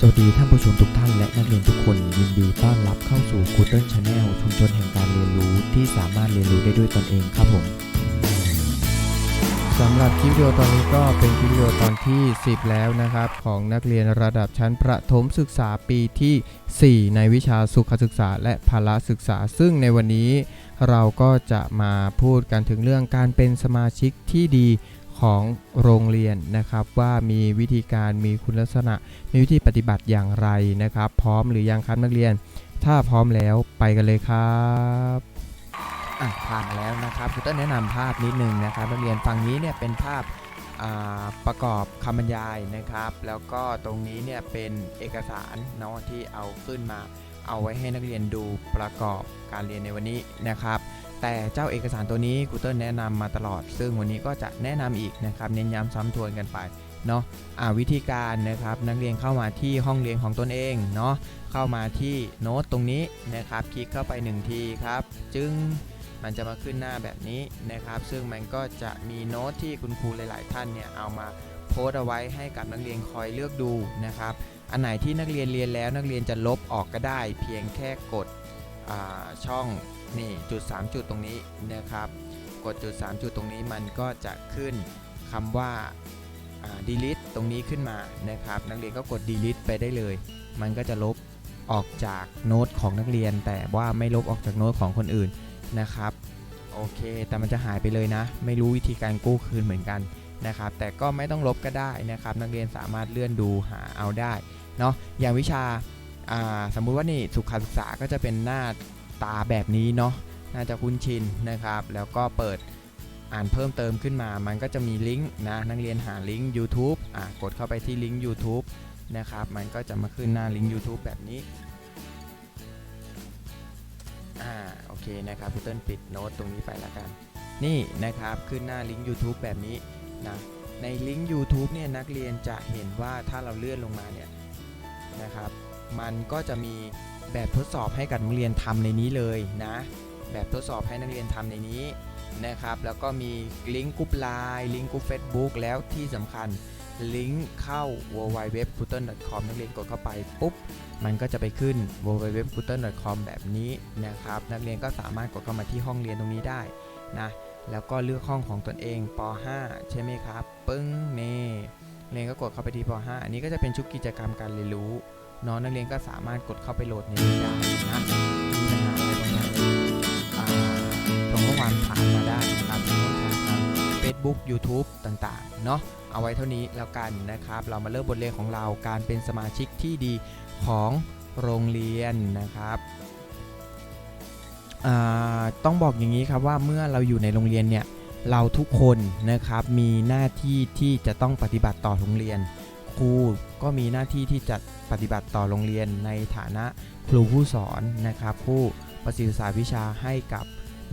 สวัสดีท่านผู้ชมทุกท่านและนักเรียนทุกคนยินดีต้อนรับเข้าสู่ g o o d l e Channel ชุมชนแห่งการเรียนรู้ที่สามารถเรียนรู้ได้ด้วยตนเองครับผมสำหรับคลิปวิดีโอตอนนี้ก็เป็นคลิปวิดีโอตอนที่ 10 แล้วนะครับ ของนักเรียนระดับชั้นประถมศึกษาปีที่ 4 ในวิชาสุขศึกษาและพละศึกษา ซึ่งในวันนี้เราก็จะมาพูดกันถึงเรื่องการเป็นสมาชิกที่ดี ของโรงเรียนนะครับ ว่ามีวิธีการมีคุณลักษณะ มีวิธีปฏิบัติอย่างไรนะครับ พร้อมหรือยังครับนักเรียน ถ้าพร้อมแล้วไปกันเลยครับอะผ่านมาแล้วนะครับคุณต้นแนะนำภาพนิดนึงนะครับนักเรียนฝั่งนี้เนี่ยเป็นภาพประกอบคำบรรยายนะครับ แล้วก็ตรงนี้เนี่ยเป็นเอกสารเนาะที่เอาขึ้นมา เอาไว้ให้นักเรียนดูประกอบการเรียนในวันนี้นะครับ แต่เจ้าเอกสารตัวนี้ครูเติ้ลแนะนำมาตลอด ซึ่งวันนี้ก็จะแนะนำอีกนะครับเน้นย้ำซ้ำทวนกันไปเนาะอ่าวิธีการนะครับนักเรียนเข้ามาที่ห้องเรียนของตนเองเนาะเข้ามาที่โน้ตตรงนี้นะครับ คลิกเข้าไปหนึ่งทีครับ จึงมันจะมาขึ้นหน้าแบบนี้นะครับ ซึ่งมันก็จะมีโน้ตที่คุณครูหลาย ๆ ท่านเนี่ยเอามาโพสต์เอาไว้ให้กับนักเรียนคอยเลือกดูนะครับ อันไหนที่นักเรียนเรียนแล้วนักเรียนจะลบออกก็ได้ เพียงแค่กดช่อง นี่จุด 3 จุดตรงนี้นะครับ กดจุด 3 จุดตรงนี้มันก็จะขึ้นคำว่าา delete ตรงนี้ขึ้นมานะครับ นักเรียนก็กด delete ไปได้เลย มันก็จะลบออกจากโน้ตของนักเรียน แต่ว่าไม่ลบออกจากโน้ตของคนอื่นนะครับโอเค แต่มันจะหายไปเลยนะ ไม่รู้วิธีการกู้คืนเหมือนกันนะครับ แต่ก็ไม่ต้องลบก็ได้นะครับ นักเรียนสามารถเลื่อนดูหาเอาได้เนาะ อย่างวิชาอ่าสมมุติว่านี่สุขศึกษาก็จะเป็นหน้า ตาแบบนี้เนาะน่าจะคุ้นชินนะครับ แล้วก็เปิดอ่านเพิ่มเติมขึ้นมา มันก็จะมีลิงก์นะนักเรียนหาลิงก์ YouTube อ่ากดเข้าไปที่ลิงก์ YouTube นะครับ มันก็จะมาขึ้นหน้าลิงก์ YouTube แบบนี้อ่าโอเคนะครับพี่เติ้ลปิดโน้ตตรงนี้ไปแล้วกัน นี่นะครับขึ้นหน้าลิงก์ YouTube แบบนี้นะในลิงก์ YouTube เนี่ยนักเรียนจะเห็นว่าถ้าเราเลื่อนลงมาเนี่ยนะครับ มันก็จะมี แบบทดสอบให้กับนักเรียนทำในนี้เลยนะแบบทดสอบให้นักเรียนทำในนี้นะครับ แล้วก็มีลิงก์กรุ๊ปไลน์ลิงก์กรุ๊ป Facebook แล้วที่สำคัญลิงก์เข้า w w w c o o t e r c o m นักเรียนกดเข้าไปปุ๊บ มันก็จะไปขึ้น w w w c o o t e r c o m แบบนี้นะครับ นักเรียนก็สามารถกดเข้ามาที่ห้องเรียนตรงนี้ได้นะแล้วก็เลือกห้องของตนเองป .5 ใช่ไหมครับ ปึ้งเน่เรียนก็กดเข้าไปที่ป .5 อันนี้ก็จะเป็นชุดกิจกรรมการเรียนรู้ น้องนักเรียนก็สามารถกดเข้าไปโหลดในนี้ได้นะมีปัญหาอะไรบางอย่างส่งข้อความถามมาได้นะครับทางทาง Facebook YouTube ต่างๆ เนาะเอาไว้เท่านี้แล้วกันนะครับ เรามาเริ่มบทเรียนของเราการเป็นสมาชิกที่ดีของโรงเรียนนะครับต้องบอกอย่างนี้ครับว่าเมื่อเราอยู่ในโรงเรียนเนี่ยเราทุกคนนะครับมีหน้าที่ที่จะต้องปฏิบัติต่อโรงเรียน ครูก็มีหน้าที่ที่จะปฏิบัติต่อโรงเรียนในฐานะครูผู้สอนนะครับ ผู้ประสิทธิศาสตร์วิชาให้กับ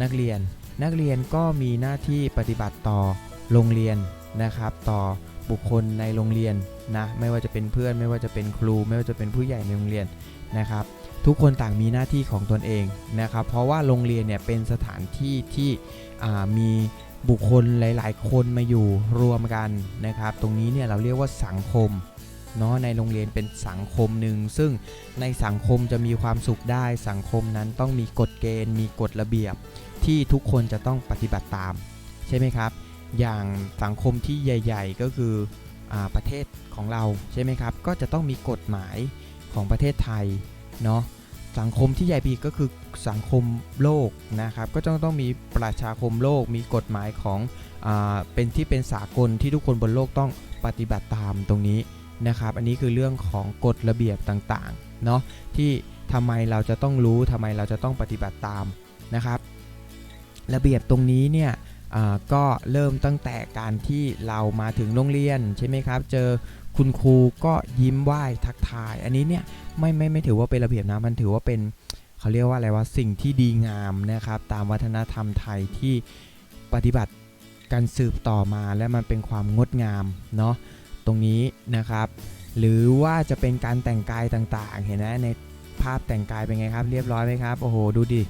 นักเรียน นักเรียนก็มีหน้าที่ปฏิบัติต่อโรงเรียนนะครับ ต่อบุคคลในโรงเรียนนะไม่ว่าจะเป็นเพื่อน ไม่ว่าจะเป็นครู ไม่ว่าจะเป็นผู้ใหญ่ในโรงเรียนนะครับ ทุกคนต่างมีหน้าที่ของตนเองนะครับ เพราะว่าโรงเรียนเนี่ยเป็นสถานที่ที่มี บุคคลหลาย ๆ คนมาอยู่รวมกันนะครับ ตรงนี้เนี่ยเราเรียกว่าสังคมเนาะในโรงเรียนเป็นสังคมหนึ่งซึ่งในสังคมจะมีความสุขได้สังคมนั้นต้องมีกฎเกณฑ์ มีกฎระเบียบที่ทุกคนจะต้องปฏิบัติตาม ใช่ไหมครับ อย่างสังคมที่ใหญ่ ๆ ก็คืออประเทศของเราใช่ไหมครับ ก็จะต้องมีกฎหมายของประเทศไทยเนาะ สังคมที่ใหญ่ปีกก็คือสังคมโลกนะครับ ก็ต้องต้องมีประชาคมโลก มีกฎหมายของอเป็นที่เป็นสากลที่ทุกคนบนโลกต้องปฏิบัติตามตรงนี้นะครับ อันนี้คือเรื่องของกฎระเบียบต่างๆเนาะที่ทำไมเราจะต้องรู้ทำไมเราจะต้องปฏิบัติตามนะครับ ระเบียบตรงนี้เนี่ยก็เริ่มตั้งแต่การที่เรามาถึงโรงเรียนใช่ไหมครับ เจอ คุณครูก็ยิ้มไหว้ทักทาย อันนี้เนี่ยไม่ไม่ไม่ถือว่าเป็นระเบียบนะมันถือว่าเป็นเขาเรียกว่าอะไรว่าสิ่งที่ดีงามนะครับ ตามวัฒนธรรมไทยที่ปฏิบัติการสืบต่อมาและมันเป็นความงดงามเนาะตรงนี้นะครับ หรือว่าจะเป็นการแต่งกายต่างๆ เห็นไหมในภาพแต่งกายเป็นไงครับ เรียบร้อยไหมครับโอ้โหดูดิ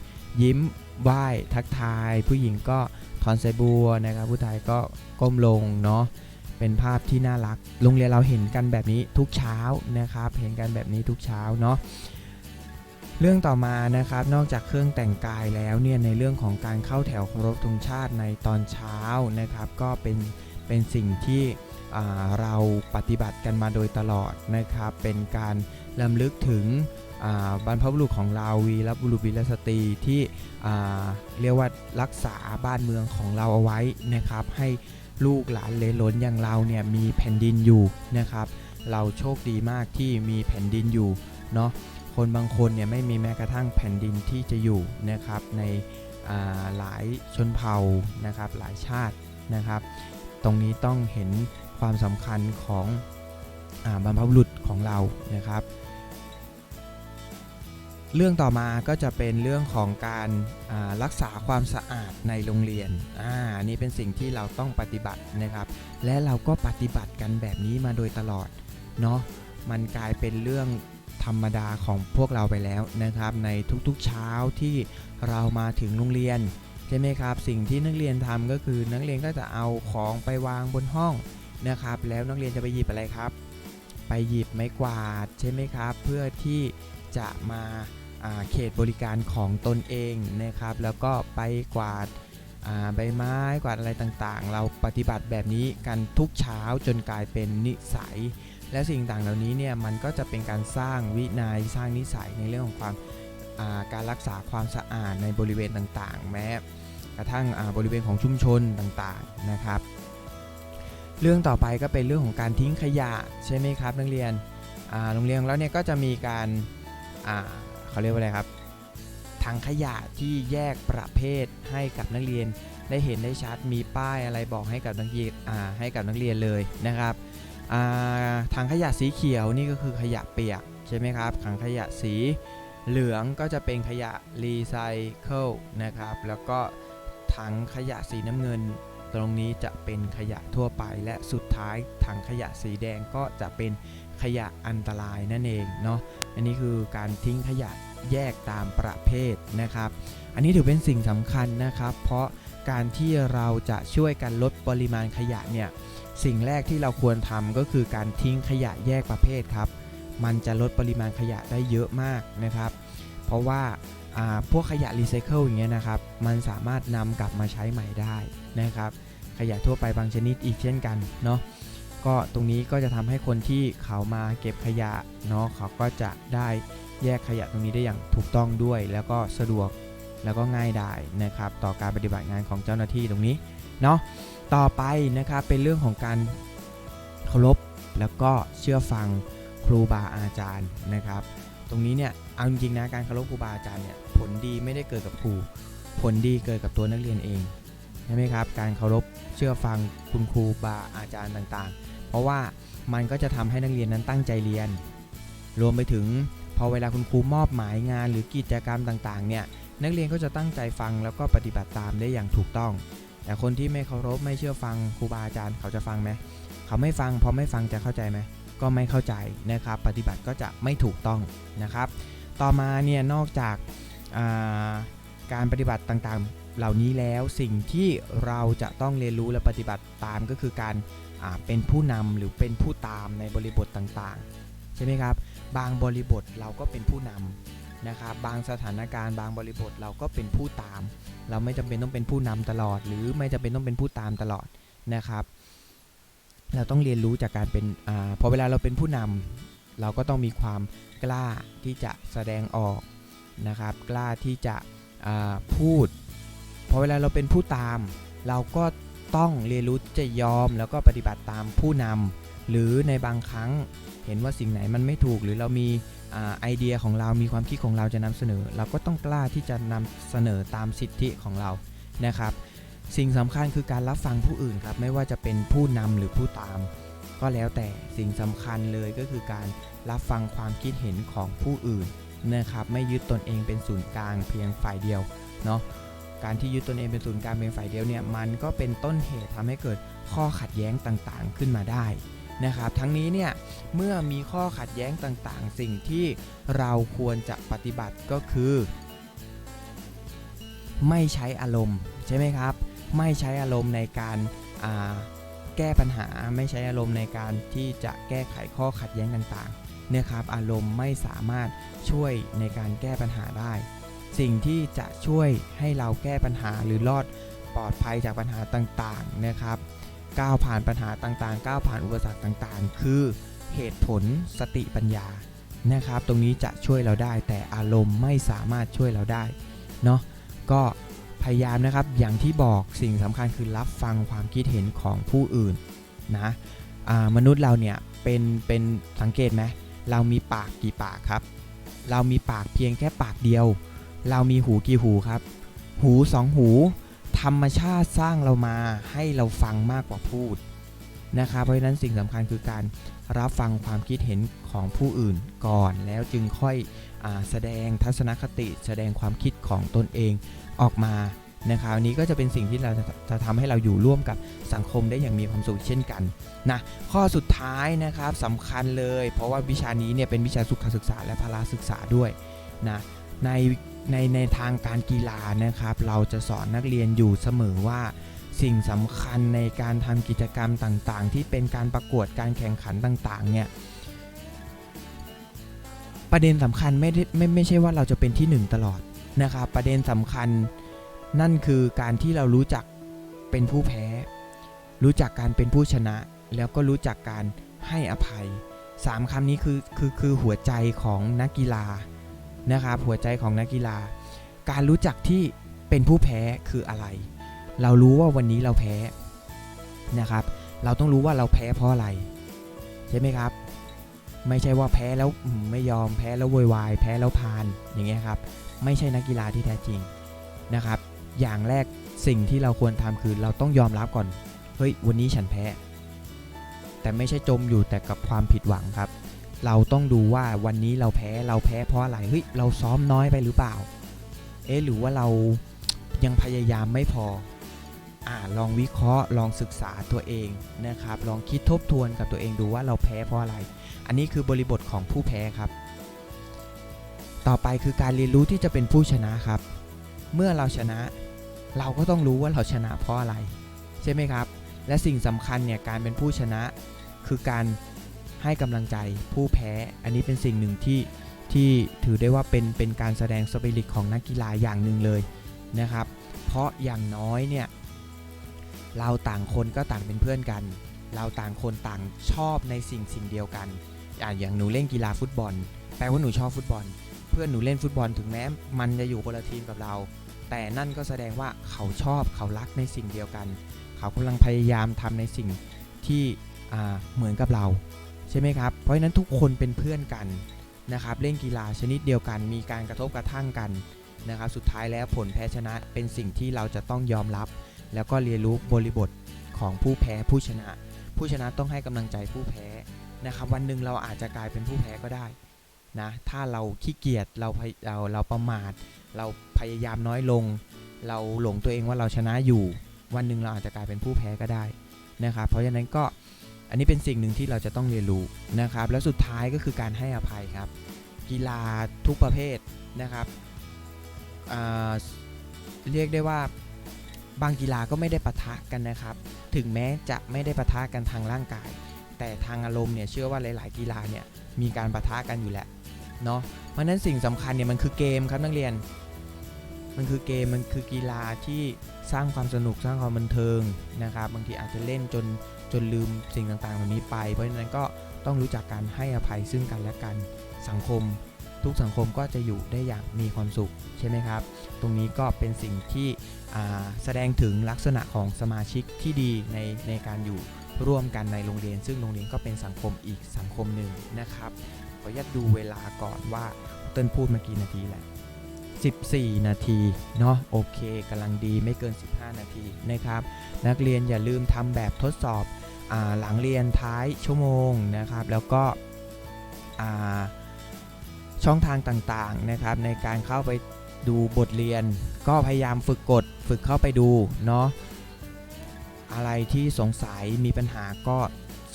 ยิ้มไหว้ทักทาย ผู้หญิงก็ถอนสายบัวนะครับ ผู้ชายก็ก้มลงเนาะ เป็นภาพที่น่ารัก โรงเรียนเราเห็นกันแบบนี้ทุกเช้านะครับ เห็นกันแบบนี้ทุกเช้าเนาะเรื่องต่อมานะครับนอกจากเครื่องแต่งกายแล้วเนี่ยในเรื่องของการเข้าแถวเคารพธงชาติในตอนเช้านะครับ ก็เป็นเป็นสิ่งที่เราปฏิบัติกันมาโดยตลอดนะครับ เป็นการลำลึกถึงบรรพบุรุษของเราวีรบุรุษวีรสตรีที่เรียกว่ารักษาบ้านเมืองของเราเอาไว้นะครับ ให้ ลูกหลานเลนหลนอย่างเราเนี่ยมีแผ่นดินอยู่นะครับ เราโชคดีมากที่มีแผ่นดินอยู่เนาะคนบางคนเนี่ยไม่มีแม้กระทั่งแผ่นดินที่จะอยู่นะครับในหลายชนเผ่านะครับหลายชาตินะครับ ตรงนี้ต้องเห็นความสำคัญของอบรรพบุรุษของเรานะครับ เรื่องต่อมาก็จะเป็นเรื่องของการารักษาความสะอาดในโรงเรียนอ่านี่เป็นสิ่งที่เราต้องปฏิบัตินะครับ และเราก็ปฏิบัติกันแบบนี้มาโดยตลอดเนาะมันกลายเป็นเรื่องธรรมดาของพวกเราไปแล้วนะครับ ในทุกๆเช้าที่เรามาถึงโรงเรียนใช่ไหมครับ สิ่งที่นักเรียนทำก็คือนักเรียนก็จะเอาของไปวางบนห้องนะครับ แล้วนักเรียนจะไปหยิบอะไรครับ ไปหยิบไม้กวาดใช่ไหมครับ เพื่อที่จะมา เขตบริการของตนเองนะครับ แล้วก็ไปกวาดใบไม้กวาดอะไรต่างๆ เราปฏิบัติแบบนี้กันทุกเช้าจนกลายเป็นนิสัย และสิ่งต่างเหล่านี้เนี่ยมันก็จะเป็นการสร้างวินัยสร้างนิสัยในเรื่องของความาการรักษาความสะอาดในบริเวณต่างๆ แม้กระทั่งบริเวณของชุมชนต่างๆนะครับ เรื่องต่อไปก็เป็นเรื่องของการทิ้งขยะใช่ไหมครับนักเรียนโรงเรียนของเราเนี่ยก็จะมีการา เขาเรียกว่าอะไรครับถังขยะที่แยกประเภทให้กับนักเรียน ได้เห็นได้ชัดมีป้ายอะไรบอกให้กับนักเรียนอ่าให้กับนักเรียนเลยนะครับอ่าถังขยะสีเขียวนี่ก็คือขยะเปียกใช่ไหมครับถังขยะสีเหลืองก็จะเป็นขยะรีไซเคิลนะครับแล้วก็ถังขยะสีน้ำเงิน ตรงนี้จะเป็นขยะทั่วไป และสุดท้ายถังขยะสีแดงก็จะเป็น ขยะอันตรายนั่นเองเนาะอันนี้คือการทิ้งขยะแยกตามประเภทนะครับ อันนี้ถือเป็นสิ่งสำคัญนะครับ เพราะการที่เราจะช่วยกันลดปริมาณขยะเนี่ยสิ่งแรกที่เราควรทำก็คือการทิ้งขยะแยกประเภทครับ มันจะลดปริมาณขยะได้เยอะมากนะครับ เพราะว่าอ่าพวกขยะรีไซเคิลอย่างเงี้ยนะครับ มันสามารถนำกลับมาใช้ใหม่ได้นะครับ ขยะทั่วไปบางชนิดอีกเช่นกันเนาะ ก็ตรงนี้ก็จะทำให้คนที่เขามาเก็บขยะเนาะเขาก็จะได้แยกขยะตรงนี้ได้อย่างถูกต้องด้วย แล้วก็สะดวกแล้วก็ง่ายดายนะครับ ต่อการปฏิบัติงานของเจ้าหน้าที่ตรงนี้เนาะต่อไปนะครับเป็นเรื่องของการเคารพแล้วก็เชื่อฟังครูบาอาจารย์นะครับ ตรงนี้เนี่ยเอาจริงๆนะการเคารพครูบาอาจารย์เนี่ยผลดีไม่ได้เกิดกับครูผลดีเกิดกับตัวนักเรียนเองใช่ไหมครับ การเคารพเชื่อฟังคุณครูบาอาจารย์ต่างๆ เพราะว่ามันก็จะทำให้นักเรียนนั้นตั้งใจเรียน รวมไปถึงพอเวลาคุณครูมอบหมายงานหรือกิจกรรมต่างๆเนี่ยนักเรียนก็จะตั้งใจฟังแล้วก็ปฏิบัติตามได้อย่างถูกต้อง แต่คนที่ไม่เคารพไม่เชื่อฟังครูบาอาจารย์เขาจะฟังไหมเขาไม่ฟังพอไม่ฟังจะเข้าใจไหมก็ไม่เข้าใจนะครับ ปฏิบัติก็จะไม่ถูกต้องนะครับ ต่อมาเนี่ยนอกจากาการปฏิบัติต่างๆ เหล่านี้แล้วสิ่งที่เราจะต้องเรียนรู้และปฏิบัติตามก็คือการ เป็นผู้นำหรือเป็นผู้ตามในบริบทต่างๆ ใช่ไหมครับ บางบริบทเราก็เป็นผู้นำนะครับบางสถานการณ์บางบริบทเราก็เป็นผู้ตาม เราไม่จำเป็นต้องเป็นผู้นำตลอด หรือไม่จำเป็นต้องเป็นผู้ตามตลอดนะครับ เราต้องเรียนรู้จากการเป็นอพอเวลาเราเป็นผู้นำเราก็ต้องมีความกล้าที่จะแสดงออกนะครับ กล้าที่จะพูดพอเวลาเราเป็นผู้ตาม เราก็ ต้องเรียนรู้จะยอมแล้วก็ปฏิบัติตามผู้นำหรือในบางครั้งเห็นว่าสิ่งไหนมันไม่ถูก หรือเรามีอไอเดียของเรามีความคิดของเราจะนำเสนอ เราก็ต้องกล้าที่จะนำเสนอตามสิทธิของเรานะครับ สิ่งสำคัญคือการรับฟังผู้อื่นครับไม่ว่าจะเป็นผู้นำหรือผู้ตาม ก็แล้วแต่สิ่งสำคัญเลยก็คือการรับฟังความคิดเห็นของผู้อื่นนะครับไม่ยึดตนเองเป็นศูนย์กลางเพียงฝ่ายเดียวเนาะ การที่ยึดตนเองเป็นศูนย์กลางเพียงฝ่ายเดียวเนี่ยมันก็เป็นต้นเหตุทำให้เกิดข้อขัดแย้งต่างๆ ขึ้นมาได้นะครับ ทั้งนี้เนี่ยเมื่อมีข้อขัดแย้งต่างๆ สิ่งที่เราควรจะปฏิบัติก็คือ ไม่ใช้อารมณ์ใช่ไหมครับ ไม่ใช้อารมณ์ในการาแก้ปัญหาไม่ใช้อารมณ์ในการที่จะแก้ไขข้อขัดแย้งต่างๆเนี่ยครับอารมณ์ไม่สามารถช่วยในการแก้ปัญหาได้ สิ่งที่จะช่วยให้เราแก้ปัญหาหรือรอดปลอดภัยจากปัญหาต่างๆนะครับก้าวผ่านปัญหาต่างๆก้าวผ่านอุปสรรคต่างๆ คือเหตุผลสติปัญญานะครับ ตรงนี้จะช่วยเราได้ แต่อารมณ์ไม่สามารถช่วยเราได้เนาะก็พยายามนะครับอย่างที่บอกสิ่งสำคัญคือรับฟังความคิดเห็นของผู้อื่นนะมนุษย์เราเนี่ยเป็นเป็นสังเกตไหมเรามีปากกี่ปากครับ เรามีปากเพียงแค่ปากเดียว เรามีหูกี่หูครับ หูสองหู ธรรมชาติสร้างเรามาให้เราฟังมากกว่าพูดนะครับเพราะฉะนั้นสิ่งสำคัญคือการรับฟังความคิดเห็นของผู้อื่นก่อนแล้วจึงค่อยอแสดงทัศนคติ แสดงความคิดของตนเองออกมานะครับอันนี้ก็จะเป็นสิ่งที่เราจะจะทำให้เราอยู่ร่วมกับสังคมได้อย่างมีความสุขเช่นกันนะข้อสุดท้ายนะครับสำคัญเลย เพราะว่าวิชานี้เนี่ยเป็นวิชาสุขศึกษาและพละศึกษาด้วยนะใน ในในทางการกีฬานะครับ เราจะสอนนักเรียนอยู่เสมอว่า สิ่งสำคัญในการทำกิจกรรมต่างๆ ที่เป็นการประกวดการแข่งขันต่างๆ เนี่ยประเด็นสำคัญไม่ได้ไม่ไม่ใช่ว่าเราจะเป็นที่หนึ่งตลอดนะครับประเด็นสำคัญนั่นคือการที่เรารู้จักเป็นผู้แพ้ รู้จักการเป็นผู้ชนะ แล้วก็รู้จักการให้อภัยสามคำนี้คือคือคือหัวใจของนักกีฬา นะครับหัวใจของนักกีฬา การรู้จักที่เป็นผู้แพ้คืออะไร เรารู้ว่าวันนี้เราแพ้นะครับ เราต้องรู้ว่าเราแพ้เพราะอะไร ใช่ไหมครับ ไม่ใช่ว่าแพ้แล้วไม่ยอมแพ้แล้วโวยวายแพ้แล้วพานอย่างเงี้ยครับ ไม่ใช่นักกีฬาที่แท้จริงนะครับ อย่างแรกสิ่งที่เราควรทำคือเราต้องยอมรับก่อน เฮ้ย วันนี้ฉันแพ้ แต่ไม่ใช่จมอยู่แต่กับความผิดหวังครับ เราต้องดูว่าวันนี้เราแพ้เราแพ้เพราะอะไรเฮ้ยเราซ้อมน้อยไปหรือเปล่า เอ๊หรือว่าเรายังพยายามไม่พออ่าลองวิเคราะห์ลองศึกษาตัวเองนะครับ ลองคิดทบทวนกับตัวเองดูว่าเราแพ้เพราะอะไร อันนี้คือบริบทของผู้แพ้ครับ ต่อไปคือการเรียนรู้ที่จะเป็นผู้ชนะครับ เมื่อเราชนะ เราก็ต้องรู้ว่าเราชนะเพราะอะไร ใช่ไหมครับ และสิ่งสำคัญเนี่ยการเป็นผู้ชนะ คือการ ให้กำลังใจผู้แพ้ อันนี้เป็นสิ่งหนึ่งที่ที่ถือได้ว่าเป็นเป็นการแสดงสปิริตของนักกีฬาอย่างหนึ่งเลยนะครับ เพราะอย่างน้อยเนี่ยเราต่างคนก็ต่างเป็นเพื่อนกัน เราต่างคนต่างชอบในสิ่งสิ่งเดียวกันอะอย่างหนูเล่นกีฬาฟุตบอล แปลว่าหนูชอบฟุตบอล เพื่อนหนูเล่นฟุตบอลถึงแม้ มันจะอยู่คนละทีมกับเรา แต่นั่นก็แสดงว่าเขาชอบเขารักในสิ่งเดียวกัน เขากำลังพยายามทำในสิ่งที่เหมือนกับเรา ช่ไหมครับ เพราะฉะนั้นทุกคนเป็นเพื่อนกันนะครับเล่นกีฬาชนิดเดียวกัน มีการกระทบกระทั่งกันนะครับ สุดท้ายแล้วผลแพ้ชนะเป็นสิ่งที่เราจะต้องยอมรับ แล้วก็เรียนรู้บริบทของผู้แพ้ผู้ชนะ ผู้ชนะต้องให้กำลังใจผู้แพ้นะครับวันหนึ่งเราอาจจะกลายเป็นผู้แพ้ก็ได้นะถ้าเราขี้เกียจเราเราเราประมาท เราพยายามน้อยลง เราหลงตัวเองว่าเราชนะอยู่ วันหนึ่งเราอาจจะกลายเป็นผู้แพ้ก็ได้นะครับเพราะฉะนั้นก็ อันนี้เป็นสิ่งหนึ่งที่เราจะต้องเรียนรู้นะครับ แล้วสุดท้ายก็คือการให้อภัยครับ กีฬาทุกประเภทนะครับเรียกได้ว่าบางกีฬาก็ไม่ได้ปะทะกันนะครับ ถึงแม้จะไม่ได้ปะทะกันทางร่างกาย แต่ทางอารมณ์เนี่ยเชื่อว่าหลาย ๆ กีฬาเนี่ยมีการปะทะกันอยู่แหละเนาะเพราะนั้นสิ่งสำคัญเนี่ยมันคือเกมครับนักเรียน มันคือเกมมันคือกีฬาที่สร้างความสนุกสร้างความบันเทิงนะครับบางทีอาจจะเล่นจน จนลืมสิ่งต่างๆเหล่านี้ไป เพราะฉะนั้นก็ต้องรู้จักการให้อภัยซึ่งกันและกันสังคม ทุกสังคมก็จะอยู่ได้อย่างมีความสุขใช่ไหมครับ ตรงนี้ก็เป็นสิ่งที่แสดงถึงลักษณะของสมาชิกที่ดีในในการอยู่ร่วมกันในโรงเรียน ซึ่งโรงเรียนก็เป็นสังคมอีกสังคมหนึ่งนะครับขออนุญาตดูเวลาก่อนว่าเต้นพูดมื่อกี่นาทีแหละ 14 นาทีเนาะโอเคกำลังดีไม่เกิน 15 นาทีนะครับ นักเรียนอย่าลืมทำแบบทดสอบอหลังเรียนท้ายชั่วโมงนะครับ แล้วก็ช่องทางต่างๆนะครับ ในการเข้าไปดูบทเรียน ก็พยายามฝึกกด ฝึกเข้าไปดูเนาะอะไรที่สงสัยมีปัญหาก็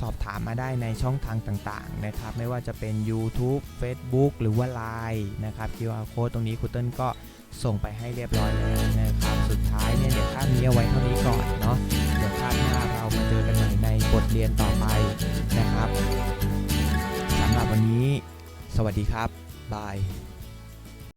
สอบถามมาได้ในช่องทางต่างๆนะครับไม่ว่าจะเป็น YouTube Facebook หรือว่า Line นะครับ QR code ตรงนี้ครูเติ้ลก็ส่งไปให้เรียบร้อยแล้วนะครับ สุดท้ายเนี่ยเดี๋ยวคาบนี้เอาไว้เท่านี้ก่อนเนาะเดี๋ยวคาบหน้าเรามาเจอกันใหม่ในบทเรียนต่อไปนะครับสำหรับวันนี้ สวัสดีครับบาย